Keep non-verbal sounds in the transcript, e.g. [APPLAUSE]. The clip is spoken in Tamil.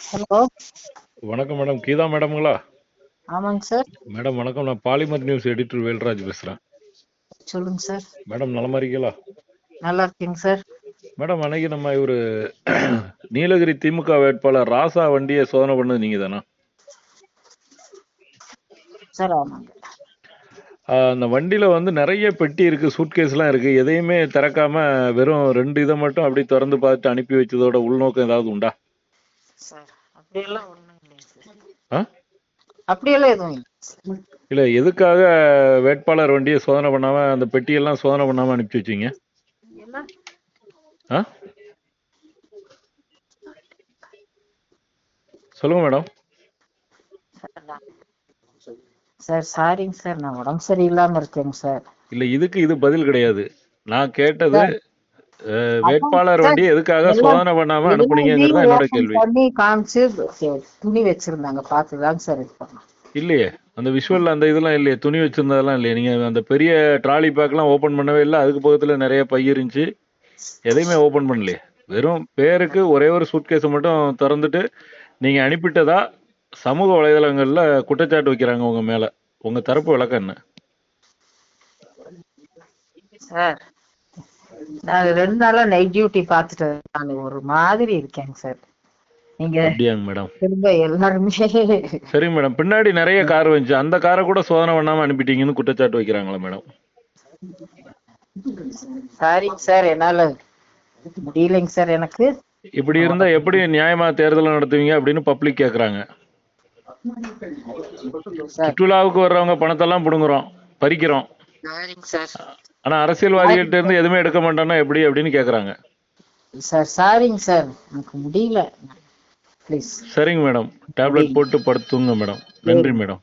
ஹலோ. வணக்கம் மேடம். கீதா மேடம்ங்களா? ஆமாங்க சார். மேடம் வணக்கம். நான் பாலிமர் நியூஸ் எடிட்டர் வேல்ராஜ் பேசுகிறேன் சொல்லுங்க சார். மேடம் நலமா இருக்கீங்களா? நல்லா இருக்கீங்க சார். மேடம் அன்னைக்கு நம்ம இவர் [CLEARS THROAT] நீலகிரி திமுக வேட்பாளர் ராசா வண்டியை சோதனை பண்ணது நீங்கள் தானா? சார் ஆமாங்க. அந்த வண்டியில் வந்து நிறைய பெட்டி இருக்குது சூட்கேஸ்லாம் இருக்குது எதையுமே திறக்காம வெறும் ரெண்டு இதை மட்டும் அப்படி திறந்து பார்த்துட்டு அனுப்பி வச்சதோட உள்நோக்கம் ஏதாவது உண்டா? சார். அப்படியெல்லாம் ஒன்றும் இல்லைங்க சார். ஆ? அப்படியெல்லாம் எதுவும் இல்லை எதுக்காக வேட்பாளர் வண்டியை சோதனை பண்ணாமல் அந்த பெட்டியெல்லாம் சோதனை பண்ணாமல் அனுப்பி வச்சீங்க? ஆ? சொல்லுங்க மேடம். சார் சாரிங்க சார் நான் உடம்பு சரியில்லாம இருக்கேங்க சார். இல்ல இதுக்கு இது பதில் கிடையாது. நான் கேட்டது வேட்பாளர் சார், வண்டியை எதுக்காக சோதனை பண்ணாம அனுப்புனீங்கிறது என்னோட கேள்வி. பண்ணி காமிச்சு துணி வச்சிருந்தாங்க. பார்த்துதாங்க சார் இது பண்ணோம். இல்லையே. அந்த விஷுவல் அந்த இதெல்லாம் இல்லையே. துணி வச்சிருந்ததெல்லாம் இல்லையே. நீங்க அந்த பெரிய ட்ராலி பேக்லாம் ஓபன் பண்ணவே இல்லை. அதுக்கு பக்கத்துல நிறைய பை இருந்துச்சு. எதையுமே ஓபன் பண்ணலையே. வெறும் பேருக்கு ஒரே ஒரு சூட்கேஸை மட்டும் திறந்துட்டு நீங்க அனுப்பிட்டதா சமூக வலைதளங்கள்ல குற்றச்சாட்டு வைக்கிறாங்க உங்க மேல. உங்க தரப்பு விளக்கம் என்ன? சார் நான் ரெண்டு நாளா நைட் டியூட்டி பார்த்துட்டு நான் ஒரு மாதிரி இருக்கேங்க சார் நீங்க அப்படியாங்க மேடம் திரும்ப எல்லாருமே சரிங்க மேடம் பின்னாடி நிறைய கார் வந்துச்சு. அந்த காரை கூட சோதனை பண்ணாம அனுப்பிட்டீங்கன்னு குற்றச்சாட்டு வைக்கிறாங்களா மேடம் சாரிங்க சார் என்னால முடியலைங்க சார் எனக்கு. இப்படி இருந்தா எப்படி நியாயமா தேர்தல் நடத்துவீங்க அப்படின்னு பப்ளிக் கேக்குறாங்க. சார் சுற்றுலாவுக்கு வர்றவங்க பணத்தெல்லாம் புடுங்குறோம். பறிக்கிறோம். சாரிங்க சார் ஆனா அரசியல்வாதிகள்ட்ட இருந்து எதுவுமே எடுக்க மாட்டோம்னா எப்படி அப்படின்னு கேக்குறாங்க. சார் சாரிங்க சார். எனக்கு முடியல. ப்ளீஸ் சரிங்க மேடம். டேப்லெட் போட்டு படுத்துங்க மேடம். நன்றி மேடம்.